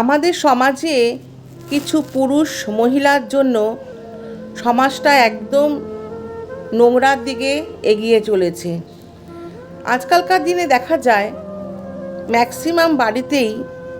আমাদের সমাজে কিছু পুরুষ মহিলার জন্য সমাজটা একদম নোংরার দিকে এগিয়ে চলেছে। আজকালকার দিনে দেখা যায় ম্যাক্সিমাম বাড়িতেই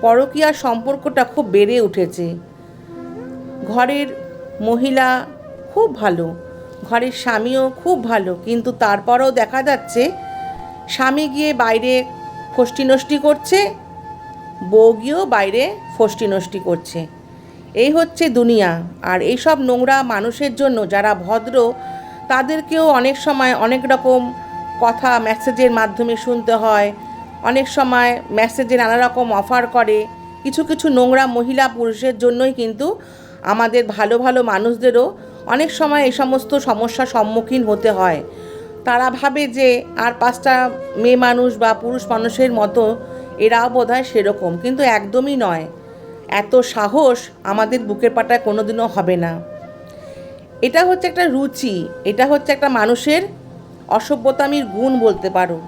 পরকীয়া সম্পর্কটা খুব বেড়ে উঠেছে। ঘরের মহিলা খুব ভালো, ঘরের স্বামীও খুব ভালো, কিন্তু তারপরেও দেখা যাচ্ছে, স্বামী গিয়ে বাইরে ফষ্টি নষ্টি করছে বউ গিয়েও বাইরে ফষ্টি নষ্টি করছে। এই হচ্ছে দুনিয়া। আর এইসব নোংরা মানুষের জন্য যারা ভদ্র, তাদেরকেও অনেক সময় অনেক রকম কথা মেসেজের মাধ্যমে শুনতে হয়। অনেক সময় মেসেজে নানা রকম অফার করে। কিছু কিছু নোংরা মহিলা পুরুষের জন্যই কিন্তু আমাদের ভালো ভালো মানুষদেরও অনেক সময় এই সমস্ত সমস্যার সম্মুখীন হতে হয়। তারা ভাবে যে আর পাঁচটা মেয়ে মানুষ বা পুরুষ মানুষের মতো এরাও বোধ হয় সেরকম, কিন্তু একদমই নয়। এত সাহস আমাদের বুকের পাটায় কোনোদিনও হবে না। এটা হচ্ছে একটা রুচি, এটা হচ্ছে একটা মানুষের অসভ্যতামির গুণ বলতে পারো।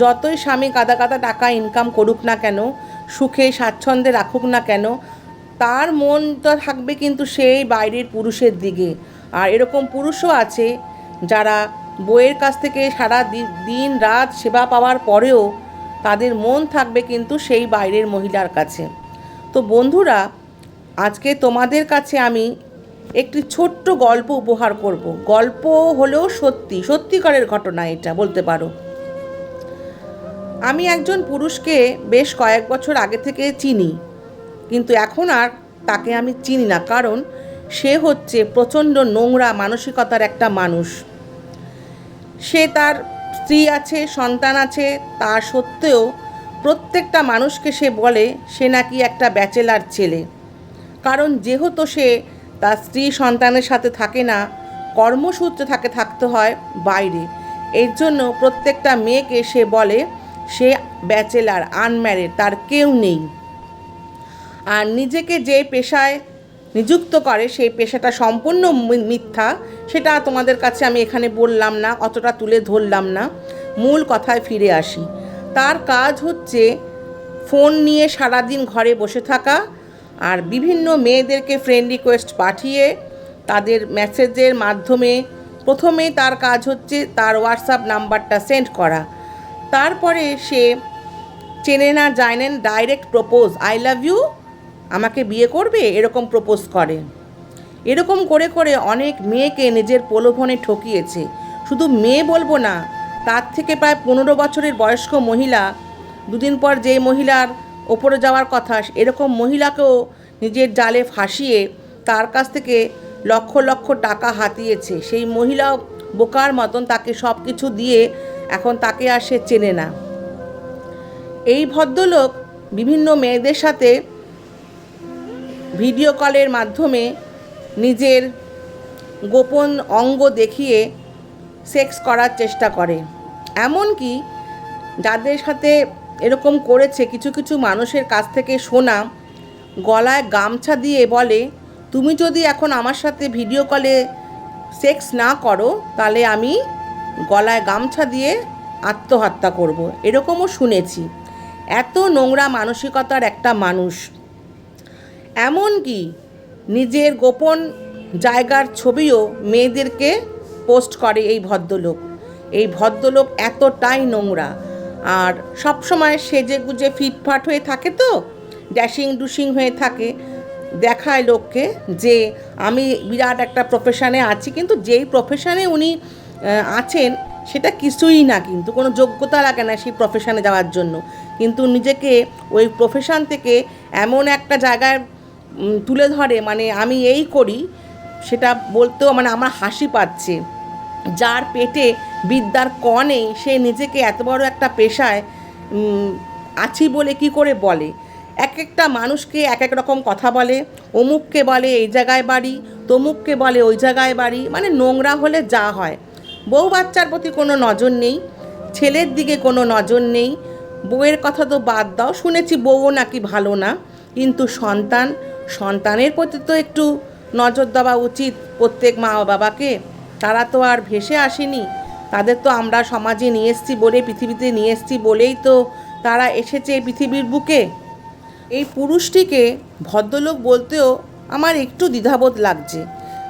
যতই স্বামী কাদা কাদা টাকা ইনকাম করুক না কেন, সুখে স্বাচ্ছন্দ্যে রাখুক না কেন, তার মন তো থাকবে কিন্তু সেই বাইরের পুরুষের দিকে। আর এরকম পুরুষও আছে যারা বইয়ের কাছ থেকে সারা দিন রাত সেবা পাওয়ার পরেও তাদের মন থাকবে কিন্তু সেই বাইরের মহিলার কাছে। তো বন্ধুরা, আজকে তোমাদের কাছে আমি একটি ছোট্ট গল্প উপহার করব। গল্প হলেও সত্যি, সত্যিকারের ঘটনা এটা, বলতে পারো। আমি একজন পুরুষকে বেশ কয়েক বছর আগে থেকে চিনি, কিন্তু এখন আর তাকে আমি চিনি না, কারণ সে হচ্ছে প্রচণ্ড নোংরা মানসিকতার একটা মানুষ। সে তার স্ত্রী আছে, সন্তান আছে, তা সত্ত্বেও প্রত্যেকটা মানুষকে সে বলে সে নাকি একটা ব্যাচেলার ছেলে। কারণ যেহেতু সে তার স্ত্রী সন্তানের সাথে থাকে না, কর্মসূত্রে থাকে থাকতে হয় বাইরে। এর জন্য প্রত্যেকটা মেয়েকে সে বলে সে ব্যাচেলার, আনম্যারিড, তার কেউ নেই। আর নিজেকে যে পেশায় নিযুক্ত করে, সেই পেশাটা সম্পূর্ণ মিথ্যা, সেটা তোমাদের কাছে আমি এখানে বললাম না, অতটা তুলে ধরলাম না। মূল কথায় ফিরে আসি। তার কাজ হচ্ছে ফোন নিয়ে সারাদিন ঘরে বসে থাকা আর বিভিন্ন মেয়েদেরকে ফ্রেন্ড রিকোয়েস্ট পাঠিয়ে তাদের মেসেজের মাধ্যমে প্রথমে তার কাজ হচ্ছে তার হোয়াটসঅ্যাপ নাম্বারটা সেন্ড করা। তারপরে সে চেনে না যায় না direct propose I love you আমাকে বিয়ে করবে? এরকম প্রপোজ করে। এরকম করে করে অনেক মেয়েকে নিজের প্রলোভনে ঠকিয়েছে। শুধু মেয়ে বলব না, তার থেকে প্রায় পনেরো বছরের বয়স্ক মহিলা, দুদিন পর যে মহিলার ওপরে যাওয়ার কথা, এরকম মহিলাকেও নিজের জালে ফাঁসিয়ে তার কাছ থেকে লক্ষ লক্ষ টাকা হাতিয়েছে। সেই মহিলা বোকার মতন তাকে সব কিছু দিয়ে এখন তাকে আর সে চেনে না। এই ভদ্রলোক বিভিন্ন মেয়েদের সাথে ভিডিও কলের মাধ্যমে নিজের গোপন অঙ্গ দেখিয়ে সেক্স করার চেষ্টা করে। এমনকি যাদের সাথে এরকম করেছে কিছু কিছু মানুষের কাছ থেকে শোনা গলায় গামছা দিয়ে বলে, তুমি যদি এখন আমার সাথে ভিডিও কলে সেক্স না করো, তাহলে আমি গলায় গামছা দিয়ে আত্মহত্যা করব। এরকমও শুনেছি। এত নোংরা মানসিকতার একটা মানুষ। এমনকি নিজের গোপন জায়গার ছবিও মেয়েদেরকে পোস্ট করে এই ভদ্রলোক। এই ভদ্রলোক এতটাই নোংরা। আর সবসময় সেজে গুজে ফিটফাট হয়ে থাকে তো, ড্যাশিং ডুশিং হয়ে থাকে। দেখায় লোককে যে আমি বিরাট একটা প্রফেশনে আছি, কিন্তু যেই প্রফেশনে উনি আছেন, সেটা কিছুই না কিন্তু, কোনো যোগ্যতা লাগে না সেই প্রফেশনে যাওয়ার জন্য। কিন্তু নিজেকে ওই প্রফেশন থেকে এমন একটা জায়গায় তুলে ধরে মানে আমি এই করি, সেটা বলতেও মানে আমার হাসি পাচ্ছে। যার পেটে বিদ্যার ক নেই, সে নিজেকে এত বড় একটা পেশায় আছি বলে কি করে বলে? এক একটা মানুষকে এক এক রকম কথা বলে, অমুককে বলে এই জায়গায় বাড়ি, তমুককে বলে ওই জায়গায় বাড়ি মানে নোংরা হলে যা হয়। বউ বাচ্চার প্রতি কোনো নজর নেই, ছেলের দিকে কোনো নজর নেই, বউয়ের কথা তো বাদ দাও, শুনেছি বউও নাকি ভালো না। কিন্তু সন্তান, সন্তানের প্রতি তো একটু নজর দেওয়া উচিত প্রত্যেক মা বাবাকে তারা তো আর ভেসে আসেনি। তাদের তো আমরা সমাজে নিয়ে এসেছি বলে, পৃথিবীতে নিয়ে এসেছি বলেই তো তারা এসেছে এই পৃথিবীর বুকে। এই পুরুষটিকে ভদ্রলোক বলতেও আমার একটু দ্বিধাবোধ লাগছে।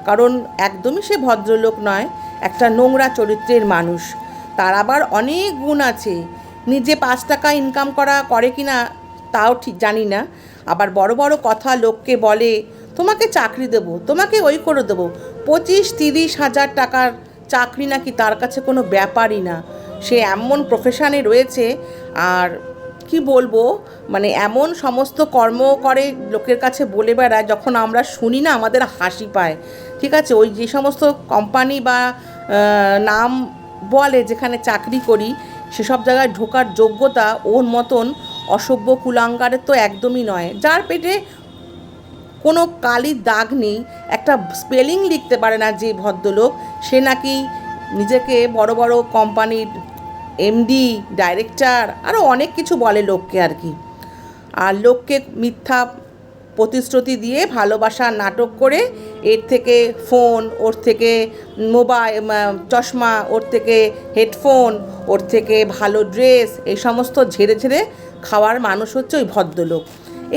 কারণ একদমই সে ভদ্রলোক নয়, একটা নোংরা চরিত্রের মানুষ। তার আবার অনেক গুণ আছে। নিজে পাঁচ টাকা ইনকাম করা করে কি না তাও ঠিক জানি না। আবার বড় বড় কথা লোককে বলে, তোমাকে চাকরি দেবো, তোমাকে ওই করে দেবো। পঁচিশ, তিরিশ হাজার টাকার চাকরি নাকি তার কাছে কোনো ব্যাপারই না। সে এমন প্রফেশনে রয়েছে, আর কি বলব মানে এমন সমস্ত কর্ম করে লোকের কাছে বলে বেড়ায় যখন আমরা শুনি না আমাদের হাসি পায়। ঠিক আছে, ওই যে সমস্ত কোম্পানি বা নাম বলে যেখানে চাকরি করি, সেসব জায়গায় ঢোকার যোগ্যতা ওর মতন অসভ্য কুলাঙ্গারের তো একদমই নয়। যার পেটে কোনো কালি দাগ নেই, একটা স্পেলিং লিখতে পারে না যে ভদ্রলোক, সে নাকি নিজেকে বড় বড় কোম্পানির এমডি ডাইরেক্টর আরও অনেক কিছু বলে লোককে আর কি। আর লোককে মিথ্যা প্রতিশ্রুতি দিয়ে ভালোবাসার নাটক করে এর থেকে ফোন, ওর থেকে মোবাইল চশমা, ওর থেকে হেডফোন, ওর থেকে ভালো ড্রেস, এই সমস্ত ঝেড়ে ঝেড়ে খাওয়ার মানুষ হচ্ছে ওই ভদ্রলোক।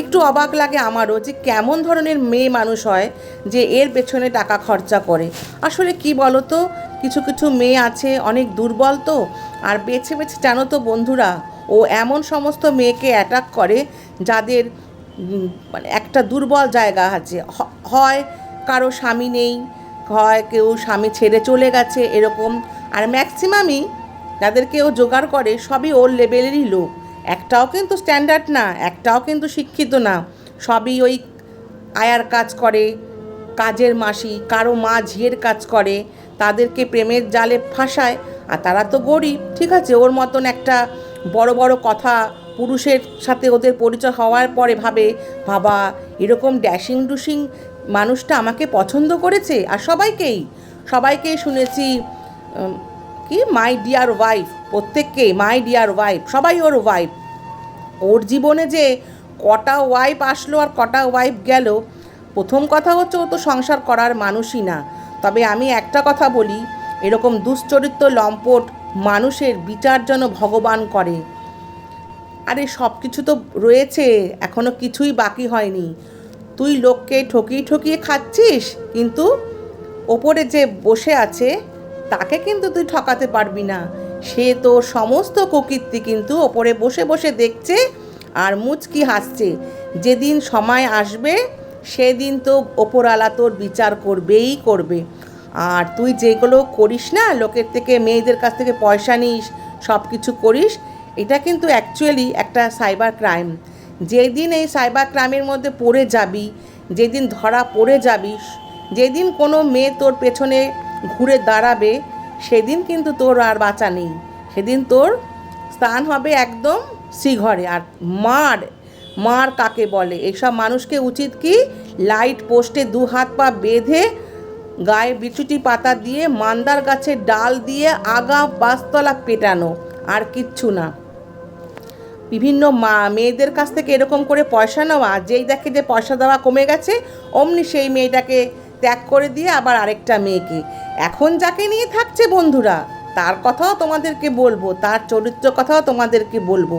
একটু অবাক লাগে আমারও যে কেমন ধরনের মেয়ে মানুষ হয় যে এর পেছনে টাকা খরচা করে। আসলে কি বলো তো কিছু কিছু মেয়ে আছে অনেক দুর্বল তো, আর বেছে বেছে জানো তো বন্ধুরা, ও এমন সমস্ত মেয়েকে অ্যাটাক করে যাদের মানে একটা দুর্বল জায়গা আছে। হয় কারও স্বামী নেই, হয় কেউ স্বামী ছেড়ে চলে গেছে এরকম। আর ম্যাক্সিমামই যাদেরকে ও জোগাড় করে সবই ওর লেভেলেরই লোক। একটাও কিন্তু স্ট্যান্ডার্ড না, একটাও কিন্তু শিক্ষিত না। সবই ওই আয়ার কাজ করে, কাজের মাসি, কারও মা ঝিয়ের কাজ করে, তাদেরকে প্রেমের জালে ফাঁসায়। আর তারা তো গরিব, ঠিক আছে? ওর মতন একটা বড় বড় কথা পুরুষের সাথে ওদের পরিচয় হওয়ার পরে ভাবে, বাবা, এরকম ড্যাশিং ডুশিং মানুষটা আমাকে পছন্দ করেছে আর সবাইকেই। সবাইকেই শুনেছি কি? মাই ডিয়ার ওয়াইফ প্রত্যেককে মাই ডিয়ার ওয়াইফ সবাই ওর ওয়াইফ ওর জীবনে যে কটা ওয়াইফ আসলো আর কটা ওয়াইফ গেল, প্রথম কথা হচ্ছে ও তো সংসার করার মানুষই না। তবে আমি একটা কথা বলি, এরকম দুশ্চরিত্র লম্পট মানুষের বিচার যেন ভগবান করে। আরে সব কিছু তো রয়েছে, এখনও কিছুই বাকি হয়নি। তুই লোককে ঠকিয়ে ঠকিয়ে খাচ্ছিস, কিন্তু ওপরে যে বসে আছে, তাকে কিন্তু তুই ঠকাতে পারবি না। সে তোর সমস্ত কুকীর্তি কিন্তু ওপরে বসে বসে দেখছে আর মুচকি হাসছে। যেদিন সময় আসবে, সেদিন তো ওপরওয়ালা তোর বিচার করবেই করবে। আর তুই যেগুলো করিস না, লোকের থেকে, মেয়েদের কাছ থেকে পয়সা নিস সব কিছু করিস এটা কিন্তু অ্যাকচুয়ালি একটা সাইবার ক্রাইম যেদিন এই সাইবার ক্রাইমের মধ্যে পড়ে যাবি, যেদিন ধরা পড়ে যাবি, যেদিন কোনো মেয়ে তোর পেছনে ঘুরে দাঁড়াবে, সেদিন কিন্তু তোর আর বাঁচা নেই। সেদিন তোর স্থান হবে একদম শ্রীঘরে। আর মার মার কাকে বলে? এইসব মানুষকে উচিত কি? লাইট পোস্টে দু হাত পা বেঁধে গায়ে বিচুটি পাতা দিয়ে, মান্দার গাছের ডাল দিয়ে আগা বাসতলা পেটানো। আর কিচ্ছু না। বিভিন্ন মা, মেয়েদের কাছ থেকে এরকম করে পয়সা নেওয়া, যেই দেখে যে পয়সা দেওয়া কমে গেছে, অমনি সেই মেয়েটাকে ত্যাগ করে দিয়ে আবার আরেকটা মেয়েকে। এখন যাকে নিয়ে থাকছে বন্ধুরা, তার কথাও তোমাদেরকে বলব, তার চরিত্র কথাও তোমাদেরকে বলব।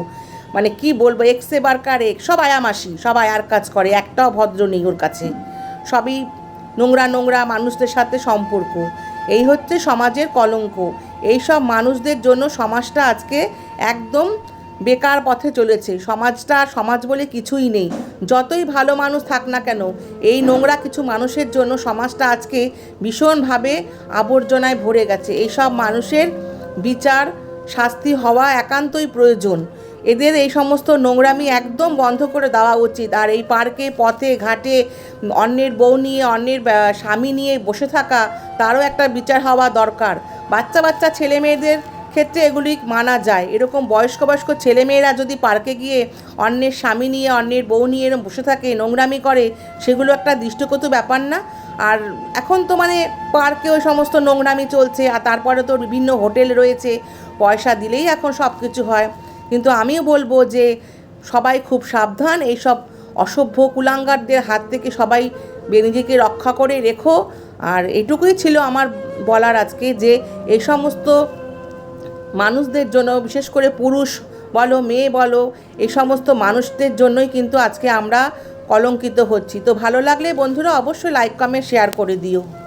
মানে কি বলব এক্সে বারকার এক সব আয়ামাসি সব আয়ার কাজ করে, একটাও ভদ্র নেই ওর কাছে। সবই নোংরা নোংরা মানুষদের সাথে সম্পর্ক। এই হচ্ছে সমাজের কলঙ্ক। এই সব মানুষদের জন্য সমাজটা আজকে একদম বেকার পথে চলেছে। সমাজটা সমাজ বলে কিছুই নেই। যতই ভালো মানুষ থাক না কেন, এই নোংরা কিছু মানুষের জন্য সমাজটা আজকে ভীষণভাবে আবর্জনায় ভরে গেছে। এই সব মানুষের বিচার, শাস্তি হওয়া একান্তই প্রয়োজন। এদের এই সমস্ত নোংরামি একদম বন্ধ করে দেওয়া উচিত। আর এই পার্কে, পথে, ঘাটে, অন্যের বউ নিয়ে, অন্যের স্বামী নিয়ে বসে থাকা, তারও একটা বিচার হওয়া দরকার। বাচ্চা বাচ্চা ছেলে মেয়েদের ক্ষেত্রে এগুলি মানা যায়। এরকম বয়স্ক বয়স্ক ছেলেমেয়েরা যদি পার্কে গিয়ে অন্যের স্বামী নিয়ে, অন্যের বউ নিয়ে এরকম বসে থাকে, নোংরামি করে, সেগুলো একটা দৃষ্টকটু ব্যাপার না। আর এখন তো মানে পার্কে ওই সমস্ত নোংরামি চলছে, আর তারপরে তো বিভিন্ন হোটেল রয়েছে, পয়সা দিলেই এখন সব কিছু হয়। কিন্তু আমিও বলব যে সবাই খুব সাবধান, এইসব অসভ্য কুলাঙ্গারদের হাত থেকে সবাই নিজেকে রক্ষা করে রেখো। আর এটুকুই ছিল আমার বলার আজকে যে এই সমস্ত মানুষদের জন্য, বিশেষ করে পুরুষ বলো, মেয়ে বলো, এই সমস্ত মানুষদের জন্যই কিন্তু আজকে আমরা কলঙ্কিত হচ্ছি। তো ভালো লাগলে বন্ধুরা অবশ্যই লাইক কমেন্ট শেয়ার করে দিও।